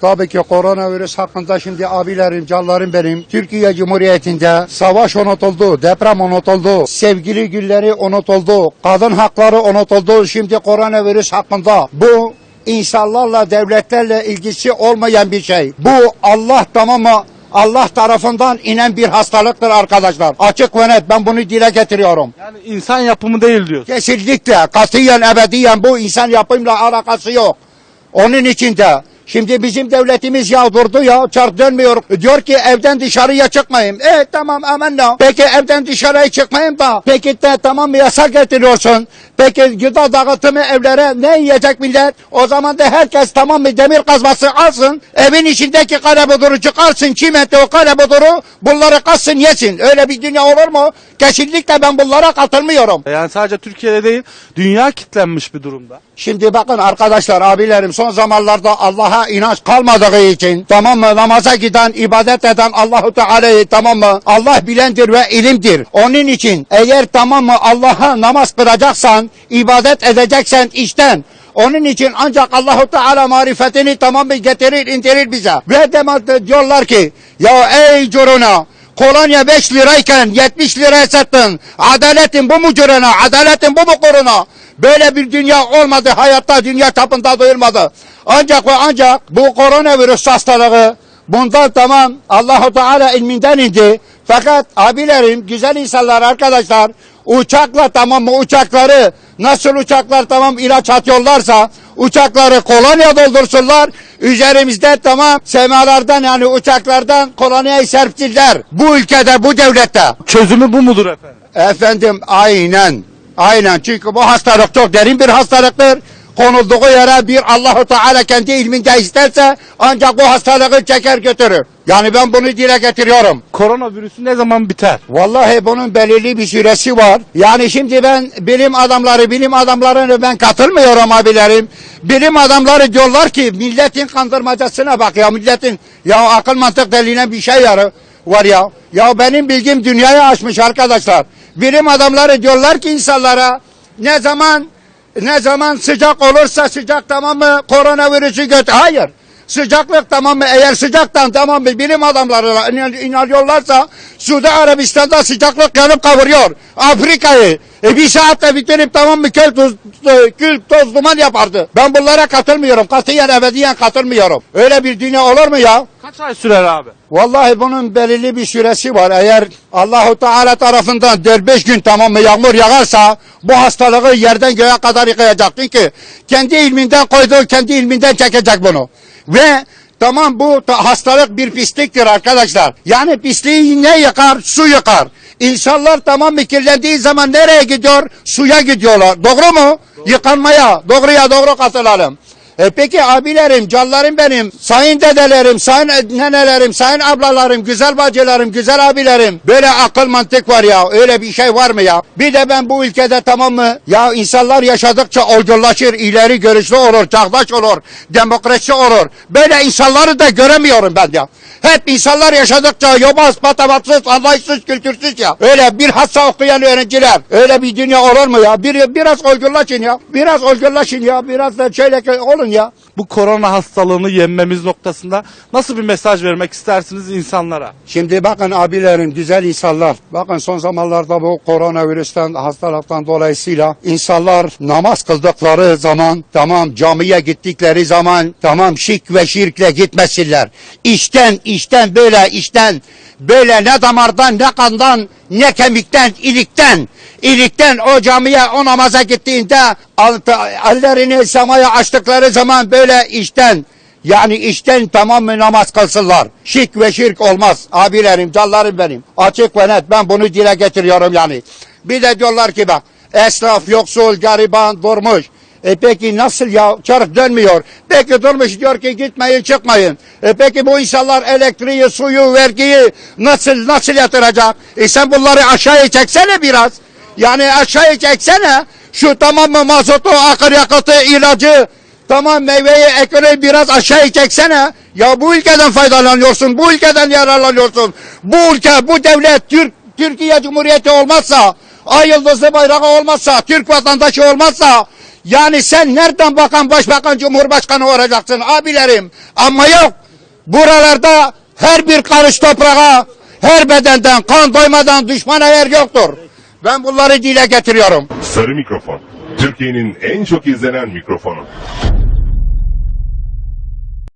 Tabii ki koronavirüs hakkında şimdi abilerim, canlarım benim. Türkiye Cumhuriyeti'nde savaş unutuldu, deprem unutuldu, sevgili günleri unutuldu, kadın hakları unutuldu. Şimdi koronavirüs hakkında bu insanlarla, devletlerle ilgisi olmayan bir şey. Bu Allah tamam mı? Allah tarafından inen bir hastalıktır arkadaşlar. Açık ve net ben bunu dile getiriyorum. Yani insan yapımı değil diyorsun. Kesinlikle katiyen ebediyen bu insan yapımla alakası yok. Onun içinde Şimdi bizim devletimiz ya durdu ya çark dönmüyor. Diyor ki evden dışarıya çıkmayın. E tamam amenna. Peki evden dışarıya çıkmayın da. Peki de tamam yasak getiriyorsun. Peki gıda dağıtımı evlere ne yiyecek millet? O zaman da herkes tamam mı demir kazması alsın. Evin içindeki kare buduru çıkarsın. Çimento o kare buduru bunları kassın yesin. Öyle bir dünya olur mu? Kesinlikle ben bunlara katılmıyorum. Yani sadece Türkiye'de değil, dünya kitlenmiş bir durumda. Şimdi bakın arkadaşlar abilerim son zamanlarda Allah'a inanç kalmadığı için tamam mı namaza giden ibadet eden Allahu Teala'yı tamam mı Allah bilendir ve ilimdir. Onun için eğer tamam mı Allah'a namaz kıracaksan ibadet edeceksen işten onun için ancak Allahu Teala marifetini tamam mı getirir indirir bize. Ve demek diyorlar ki ya ey curuna Kolonya 5 lirayken 70 liraya sattın. Adaletin bu mu curuna? Adaletin bu mu koruna? Böyle bir dünya olmadı hayatta dünya çapında duyulmadı. Ancak ve ancak bu koronavirüs hastalığı bundan tamam Allahu Teala ilminden indi. Fakat abilerim güzel insanlar arkadaşlar uçakla tamam mı uçakları nasıl uçaklar tamam ilaç atıyorlarsa uçakları kolonya doldursunlar. Üzerimizde tamam semalardan yani uçaklardan kolonyayı serptiler. Bu ülkede bu devlette. Çözümü bu mudur efendim? Efendim aynen. Aynen çünkü bu hastalık çok derin bir hastalıktır. Konulduğu yere bir Allahu Teala kendi ilminde isterse ancak bu hastalığı çeker götürür. Yani ben bunu dile getiriyorum. Koronavirüsü ne zaman biter? Vallahi bunun belirli bir süresi var. Yani şimdi ben bilim adamları, bilim adamlarını ben katılmıyorum abilerim. Bilim adamları diyorlar ki milletin kandırmacasına bak ya milletin ya akıl mantık deliğine bir şey yarı var ya. Ya benim bilgim dünyayı aşmış arkadaşlar. Bilim adamları diyorlar ki insanlara ne zaman ne zaman sıcak olursa sıcak tamam mı koronavirüsü götür. Hayır. Sıcaklık tamam mı? Eğer sıcaktan tamam mı bilim adamları inan- inanıyorlarsa Suudi Arabistan'da sıcaklık yanıp kavuruyor. Afrika'yı e bir saatte bitirip tamam mı kül toz, e, kül toz duman yapardı. Ben bunlara katılmıyorum. Katiyen ebediyen katılmıyorum. Öyle bir dünya olur mu ya? Kaç ay sürer abi? Vallahi bunun belirli bir süresi var. Eğer Allahu Teala tarafından 4-5 gün tamam mı yağmur yağarsa bu hastalığı yerden göğe kadar yıkayacak. Çünkü kendi ilminden koyduğu kendi ilminden çekecek bunu. Ve tamam bu ta- hastalık bir pisliktir arkadaşlar. Yani pisliği ne yıkar? Su yıkar. İnsanlar tamam kirlendiği zaman nereye gidiyor? Suya gidiyorlar. Doğru mu? Yıkanmaya. Doğruya doğru katılalım. E peki abilerim, canlarım benim, sayın dedelerim, sayın nenelerim, sayın ablalarım, güzel bacılarım, güzel abilerim. Böyle akıl mantık var ya, öyle bir şey var mı ya? Bir de ben bu ülkede tamam mı? Ya insanlar yaşadıkça olgunlaşır, ileri görüşlü olur, çağdaş olur, demokrasi olur. Böyle insanları da göremiyorum ben ya. Hep insanlar yaşadıkça yobaz, patavatsız, anlayışsız, kültürsüz ya. Öyle bir hassa okuyan öğrenciler. Öyle bir dünya olur mu ya? Bir, biraz olgunlaşın ya. Biraz olgunlaşın ya. Biraz da şöyle olun ya. Bu korona hastalığını yenmemiz noktasında nasıl bir mesaj vermek istersiniz insanlara? Şimdi bakın abilerim, güzel insanlar. Bakın son zamanlarda bu koronavirüsten, hastalıktan dolayısıyla insanlar namaz kıldıkları zaman, tamam camiye gittikleri zaman, tamam şirk ve şirkle gitmesinler. İşten, işten böyle, işten böyle ne damardan, ne kandan, ne kemikten, ilikten, ilikten o camiye, o namaza gittiğinde ellerini semaya açtıkları zaman böyle işten, yani işten tamam mı namaz kılsınlar. Şirk ve şirk olmaz. Abilerim, canlarım benim. Açık ve net ben bunu dile getiriyorum yani. Bir de diyorlar ki bak esnaf, yoksul, gariban durmuş. E peki nasıl ya? Çark dönmüyor. Peki durmuş diyor ki gitmeyin çıkmayın. E peki bu insanlar elektriği, suyu, vergiyi nasıl nasıl yatıracak? E sen bunları aşağıya çeksene biraz. Yani aşağıya çeksene. Şu tamam mı mazotu, akaryakıtı, ilacı, Tamam meyveyi ekmeği biraz aşağı çeksene. Ya bu ülkeden faydalanıyorsun, bu ülkeden yararlanıyorsun. Bu ülke, bu devlet Türk Türkiye Cumhuriyeti olmazsa ay yıldızlı bayrağı olmazsa, Türk vatandaşı olmazsa, yani sen nereden bakan başbakan, cumhurbaşkanı olacaksın abilerim. Ama yok. Buralarda her bir karış toprağa, her bedenden kan doymadan düşmana yer yoktur. Ben bunları dile getiriyorum. Sarı Mikrofon. Türkiye'nin en çok izlenen mikrofonu.